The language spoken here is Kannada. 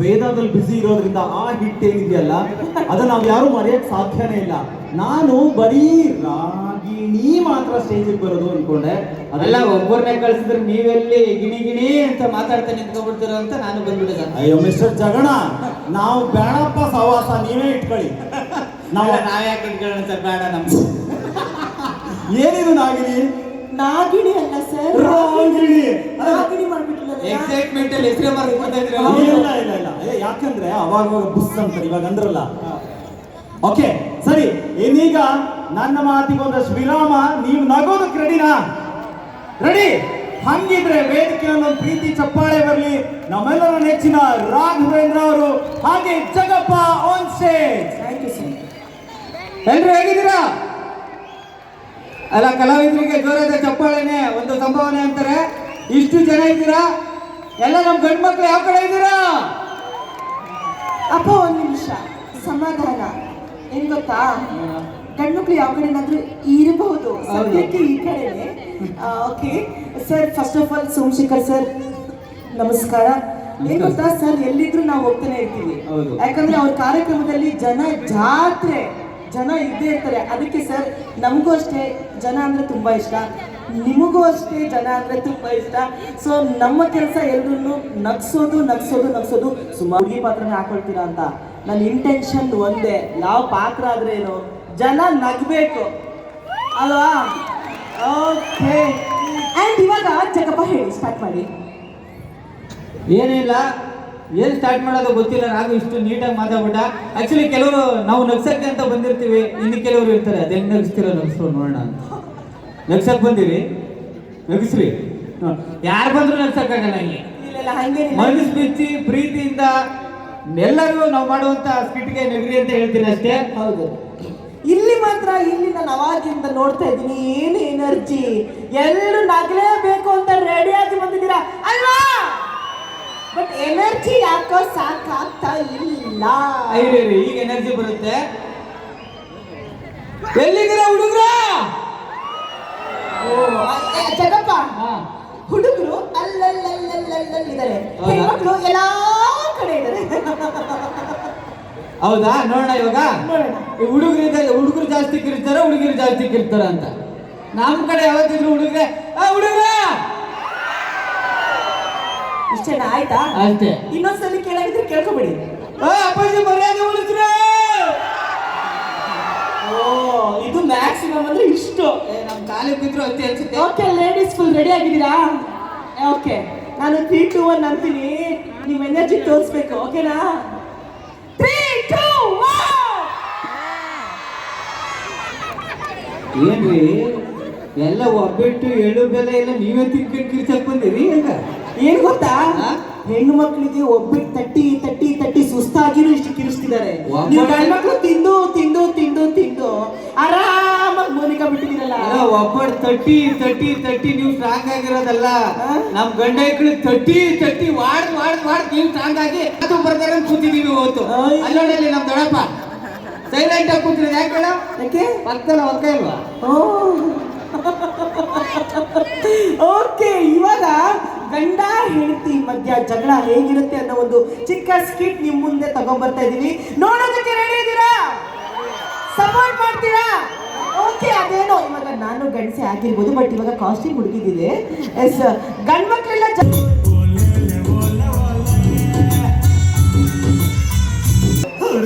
ವೇದದಲ್ಲಿ ಬಿಸಿ ಇರೋದ್ರಿಂದ ಆ ಹಿಟ್ ಏನಿದೆಯಲ್ಲ ಅದನ್ನ ನಾವ್ ಯಾರು ಮರೆಯಕ್ ಸಾಧ್ಯನೇ ಇಲ್ಲ. ನಾನು ಬರೀ ರಾಗಿಣಿ ಮಾತ್ರ ಸ್ಟೇಜಿಗೆ ಬರೋದು ಅನ್ಕೊಂಡೆ. ಅದೆಲ್ಲ ಒಬ್ಬರನ್ನೇ ಕಳ್ಸಿದ್ರೆ ನೀವೆಲ್ಲಿ ಗಿಣಿ ಗಿಣಿ ಅಂತ ಮಾತಾಡ್ತಾ ನಿಂತ್ಕೊಂಡ್ಬಿಡ್ತೀರ ಅಂತ ನಾನು ಬಂದ್ಬಿಟ್ಟೆ ಅಯ್ಯೋ ಮಿಸ್ಟರ್ ಜಗಣ ನಾವು ಬೇಡಪ್ಪ ಸವಾಸ ನೀವೇ ಇಟ್ಕೊಳ್ಳಿ. ನಾವು ನಾವ್ಯಾಕೆ ನಾವ್ ಯಾಕೆ ಇಟ್ಕೊಳ್ಳೋಣ ಸರ್ ಬೇಡ ನಮ್ ಏನಿದು ನಾಗಿಣಿ? ನಾಗಿಣಿ ಅಲ್ಲ ಸರ್ ರಾಗಿಣಿ. ನಾಗಿಣಿ ಮಾಡ್ಬಿಟ್ಟಿಲ್ಲ ಎಕ್ಸೈಟ್ಮೆಂಟ್ ಅಲ್ಲಿ ಹೆಸರೇ ಮಾಡ್ತಾ ಇದ್ರೆ ಇಲ್ಲ ಇಲ್ಲ. ಯಾಕಂದ್ರೆ ಅವಾಗ ಬುಸ್ ಅಂತಾರೆ ಇವಾಗ ಅಂದ್ರಲ್ಲ. ಓಕೆ ಸರಿ ಏನೀಗ ನನ್ನ ಮಾತಿಗೆ ಒಂದಷ್ಟು ವಿರಾಮ ನೀವು ನಗೋದಕ್ಕೆ ರೆಡಿನಾ ರೆಡಿ ಹಂಗಿದ್ರೆ ವೇದಿಕೆ ಪ್ರೀತಿ ಚಪ್ಪಾಳೆ ಬರಲಿ. ನಮ್ಮೆಲ್ಲರ ನೆಚ್ಚಿನ ರಾಘವೇಂದ್ರ ಅವರು ಹಾಗೆ Jagappa on stage thank you sir ಎಲ್ಲರೂ ಹೇಗಿದ್ದೀರಾ? ಅಲ್ಲ ಕಲಾವಿದರಿಗೆ ಜೋರಾದ ಚಪ್ಪಾಳೆನೆ ಒಂದು ಸಂಭಾವನೆ ಅಂತಾರೆ. ಇಷ್ಟು ಜನ ಇದ್ದೀರಾ? ಎಲ್ಲ ನಮ್ಮ ಗಂಡು ಮಕ್ಕಳು ಯಾವ ಕಡೆ ಇದ್ದೀರಾ? ಅಪ್ಪ ಒಂದು ನಿಮಿಷ. ಸಮಾಧಾನ. ಏನ್ ಗೊತ್ತಾ? ಗಂಡ್ಮಕ್ಳು ಯಾವ ಕಡೆನಾದ್ರೂ ಇರಬಹುದು. ಸದ್ಯಕ್ಕೆ ಈ ಕಡೆನೆ. Okay sir first of all Somashekar sir ನಮಸ್ಕಾರ. ಏನ್ ಗೊತ್ತಾ ಸರ್ ಎಲ್ಲಿದ್ರು ನಾವು ಹೋಗ್ತಾನೆ ಇರ್ತೀವಿ. ಯಾಕಂದ್ರೆ ಅವ್ರ ಕಾರ್ಯಕ್ರಮದಲ್ಲಿ ಜನ ಜಾತ್ರೆ ಜನ ಇದ್ದೇ ಇರ್ತಾರೆ. ಅದಕ್ಕೆ ಸರ್ ನಮಗೂ ಅಷ್ಟೇ ಜನ ಅಂದ್ರೆ ತುಂಬಾ ಇಷ್ಟ. ನಿಮಗೂ ಅಷ್ಟೇ ಜನ ಅಂದ್ರೆ ತುಂಬಾ ಇಷ್ಟ. ಸೊ ನಮ್ಮ ಕೆಲಸ ಎಲ್ರು ನಗ್ಸೋದು ನಗ್ಸೋದು ನಗ್ಸೋದು. ಸುಮಾರು ಈ ಪಾತ್ರನೇ ಹಾಕೊಳ್ತೀರಾ ಅಂತ. ನನ್ನ ಇಂಟೆನ್ಷನ್ ಒಂದೇ ಯಾವ ಪಾತ್ರ ಆದ್ರೆ ಏನು? ಜನ ನಗ್ಬೇಕು. ಅಲ್ವಾ? ಓಕೆ ಆ್ಯಂಡ್ ಇವಾಗ ಜಗಪ್ಪ ಹೇಳಿ ಸ್ಟಾರ್ಟ್ ಮಾಡಿ. ಏನಿಲ್ಲ. ಏನ್ ಸ್ಟಾರ್ಟ್ ಮಾಡೋದು ಗೊತ್ತಿಲ್ಲ. ನಾವು ಇಷ್ಟು ನೀಟಾಗಿ ಮಾತಾಡ್ಬಿಟ್ಟ. ಆಕ್ಚುಲಿ ಕೆಲವರು ನಾವು ನಗ್ಸಕ್ಕೆ ಅಂತ ಬಂದಿರ್ತೀವಿ. ಇನ್ನು ಕೆಲವರು ಇರ್ತಾರೆ. ಅದೇ ಹೆಂಗ್ ನಗ್ಸೋ ನಗಿಸ್ರು ನೋಡೋಣ ನಗ್ಸಕ್ ಬಂದಿರಿ? ನಗಿಸ್ರಿ. ಯಾರು ಬಂದ್ರು ನಗ್ಸಕ್ಕಾಗಲ್ಲ ಇಲ್ಲಿ. ಮನಸ್ಸು ಬಿಚ್ಚಿ ಪ್ರೀತಿಯಿಂದ ಎಲ್ಲರೂ ನಾವು ಮಾಡುವಂತ ಸ್ಕಿಟ್ಗೆ ನಗರಿ ಅಂತ ಹೇಳ್ತೀನಿ ಅಷ್ಟೇ. ಹೌದು. ಇಲ್ಲಿ ಮಾತ್ರ ಇಲ್ಲಿ ನಾನು ಅವಾಗಿಂದ ನೋಡ್ತಾ ಇದ್ದೀನಿ ಏನು ಎನರ್ಜಿ? ಎಲ್ಲರೂ ನಗಲೇಬೇಕು ಅಂತ ರೆಡಿ ಆಗಿ ಬಂದಿದ್ದೀರಾ? ಅಲ್ವಾ? ಬಟ್ ಎನರ್ಜಿ ಯಾಕೋ ಸಾಕಾಗ್ತಾ ಇಲ್ಲ. ಈಗ ಎನರ್ಜಿ ಬರುತ್ತೆ. ಎಲ್ಲಿದ್ದೀರಾ ಹುಡುಗ್ರ? ಜಗಪ್ಪ ಹುಡುಗರು ಅಲ್ಲಲ್ಲಲ್ಲಲ್ಲಲ್ಲಿದ್ದಾರೆ? ಹೆಣ್ಮಕ್ಳು ಎಲ್ಲಾ ಕಡೆ ಇದ್ದಾರೆ ಹೌದಾ ನೋಡೋಣ ಇವಾಗ ಹುಡುಗರು ಹುಡುಗರು ಜಾಸ್ತಿ ಕಿರ್ತಾರ ಹುಡುಗಿರು ಜಾಸ್ತಿ ಕಿರ್ತಾರ ಅಂತ ನಮ್ ಕಡೆ ಯಾವತ್ತಿದ್ರು ಹುಡುಗ್ರೆ ಆ ಹುಡುಗ್ರ ಇಷ್ಟೇನ ಆಯ್ತಾ ಅಷ್ಟೇ ಇನ್ನೊಂದ್ಸಲಿ ಕೇಳಿದ್ರೆ ಕೇಳ್ಕೊಬೇಡಿ ಅಪ್ಪಾಜಿ ಮರ್ಯಾದೆ ರೆಡಿ ಆಗಿದ್ದೀರಾ ಓಕೆ ನಾನು ತ್ರೀ ಟು ಒನ್ ಅಂತೀನಿ. ನೀವು ಎನರ್ಜಿ ತೋರಿಸ್ಬೇಕು ಓಕೆನಾ ತ್ರೀ ಟು ಏನ್ರಿ? ಎಲ್ಲ ಒಬ್ಬಟ್ಟು ಎಳು ಬೆಲೆ ಎಲ್ಲ ನೀವೇ ತಿನ್ಕೊಂಡು ಕಿರ್ಚಕ್ ಬಂದಿರಿ ಏನ್ ಗೊತ್ತಾ? ಹೆಣ್ಣು ಮಕ್ಕಳಿಗೆ ಒಬ್ಬಿಟ್ಟು ತಟ್ಟಿ ತಟ್ಟಿ ತಟ್ಟಿ ಸುಸ್ತಾಗಿನೂ ಇಷ್ಟು ಕಿರಿಸ್ತಿದ್ದಾರೆ ಒಬ್ಬಟ್ಟು- ನೀವು ಗಂಡು ಮಕ್ಕಳು ತಿಂದು ಒಬ್ಬಟ್ಟು ತಟ್ಟಿ ತಟ್ಟಿ ತಟ್ಟಿ ನೀವು ಸ್ಟ್ರಾಂಗ್ ಆಗಿರೋದಲ್ಲ? ನಮ್ ಗಂಡ ಐಕ್ಳು ತಟ್ಟಿ ತಟ್ಟಿ ವಾಡ್ ವಾಡ್ ವಾಡ್ ನೀವು ಸ್ಟ್ರಾಂಗ್ ಆಗಿ ಅದು ಬರ್ತಾರೆ ಅಂತ ಕೂತಿದೀವಿ ಇವತ್ತು. ಅಲ್ಲೋಡಲ್ಲಿ ನಮ್ ದೊಡಪ್ಪ ಸೈಲೆಂಟ್ ಆಗಿ ಕೂತಿರೋದು ಯಾಕೆ ಮೇಡಮ್ ಯಾಕೆ? ಪಕ್ಕದಲ್ಲಿ ಹೊಕ್ಕ ಇಲ್ವಾ? ಓಕೆ ಇವಾಗ ಗಂಡ ಹೆಂಡತಿ ಮಧ್ಯ ಜಗಳ ಹೇಗಿರುತ್ತೆ ಅನ್ನೋ ಒಂದು ಚಿಕ್ಕ ಸ್ಕಿಟ್ ನಿಮ್ ಮುಂದೆ ತಗೊಂಡ್ಬರ್ತಾ ಇದೀವಿ ನೋಡೋದಕ್ಕೆ ರೆಡಿ ಇದ್ದೀರಾ ಸಪೋರ್ಟ್ ಮಾಡ್ತೀರಾ ಓಕೆ ಅದೇನೋ ಇವಾಗ ನಾನು ಗಂಡಸೆ ಆಗಿರ್ಬೋದು ಬಟ್ ಇವಾಗ ಕಾಸ್ಟ್ಯೂಮ್ ಹುಡುಗಿದಿದೆ. ಎಸ್ ಗಂಡ್ ಮಕ್ಳೆಲ್ಲ ಜ-